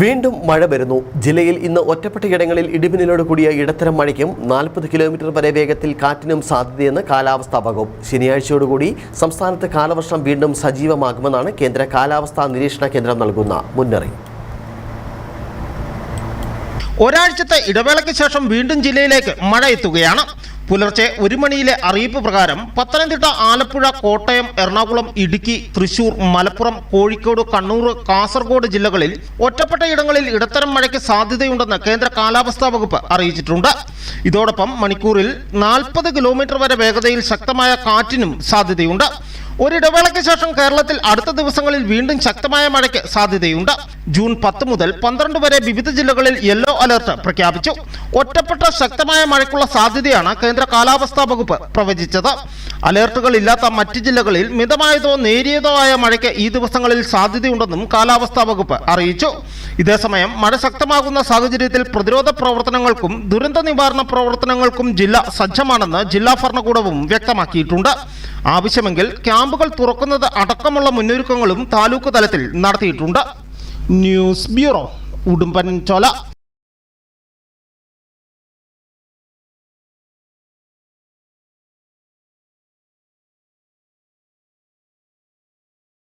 വീണ്ടും മഴ വരുന്നു. ജില്ലയിൽ ഇന്ന് ഒറ്റപ്പെട്ടയിടങ്ങളിൽ ഇടിമിന്നലോട് കൂടിയ ഇടത്തരം മഴയ്ക്കും നാൽപ്പത് കിലോമീറ്റർ വരെ വേഗത്തിൽ കാറ്റിനും സാധ്യതയെന്ന് കാലാവസ്ഥാ വകുപ്പ്. ശനിയാഴ്ചയോടുകൂടി സംസ്ഥാനത്ത് കാലവർഷം വീണ്ടും സജീവമാകുമെന്നാണ് കേന്ദ്ര കാലാവസ്ഥാ നിരീക്ഷണ കേന്ദ്രം നൽകുന്ന മുന്നറിയിപ്പ്. ഒരാഴ്ചത്തെ ഇടവേളയ്ക്ക് ശേഷം വീണ്ടും ജില്ലയിലേക്ക് മഴ എത്തുകയാണ്. പുലർച്ചെ ഒരു മണിയിലെ അറിയിപ്പ് പ്രകാരം പത്തനംതിട്ട ആലപ്പുഴ കോട്ടയം എറണാകുളം ഇടുക്കി തൃശൂർ മലപ്പുറം കോഴിക്കോട് കണ്ണൂർ കാസർഗോഡ് ജില്ലകളിൽ ഒറ്റപ്പെട്ട ഇടങ്ങളിൽ ഇടത്തരം മഴയ്ക്ക് സാധ്യതയുണ്ടെന്ന് കേന്ദ്ര കാലാവസ്ഥാ വകുപ്പ് അറിയിച്ചിട്ടുണ്ട്. ഇതോടൊപ്പം മണിക്കൂറിൽ നാൽപ്പത് കിലോമീറ്റർ വരെ വേഗതയിൽ ശക്തമായ കാറ്റിനും സാധ്യതയുണ്ട്. ഒരിടവേളയ്ക്ക് ശേഷം കേരളത്തിൽ അടുത്ത ദിവസങ്ങളിൽ വീണ്ടും ശക്തമായ മഴയ്ക്ക് സാധ്യതയുണ്ട്. ജൂൺ പത്ത് മുതൽ പന്ത്രണ്ട് വരെ വിവിധ ജില്ലകളിൽ യെല്ലോ അലർട്ട് പ്രഖ്യാപിച്ചു. ഒറ്റപ്പെട്ട ശക്തമായ മഴയ്ക്കുള്ള സാധ്യതയാണ് കേന്ദ്ര കാലാവസ്ഥാ വകുപ്പ് പ്രവചിച്ചത്. അലേർട്ടുകൾ ഇല്ലാത്ത മറ്റ് ജില്ലകളിൽ മിതമായതോ നേരിയതോ ആയ മഴയ്ക്ക് ഈ ദിവസങ്ങളിൽ സാധ്യതയുണ്ടെന്നും കാലാവസ്ഥാ വകുപ്പ് അറിയിച്ചു. ഇതേസമയം മഴ ശക്തമാകുന്ന സാഹചര്യത്തിൽ പ്രതിരോധ പ്രവർത്തനങ്ങൾക്കും ദുരന്ത നിവാരണ പ്രവർത്തനങ്ങൾക്കും ജില്ല സജ്ജമാണെന്ന് ജില്ലാ ഭരണകൂടവും വ്യക്തമാക്കിയിട്ടുണ്ട്. ആവശ്യമെങ്കിൽ ക്യാമ്പുകൾ തുറക്കുന്നത് അടക്കമുള്ള മുന്നൊരുക്കങ്ങളും താലൂക്ക് തലത്തിൽ നടത്തിയിട്ടുണ്ട്. ന്യൂസ് ബ്യൂറോ ഉടുമ്പൻ ചോല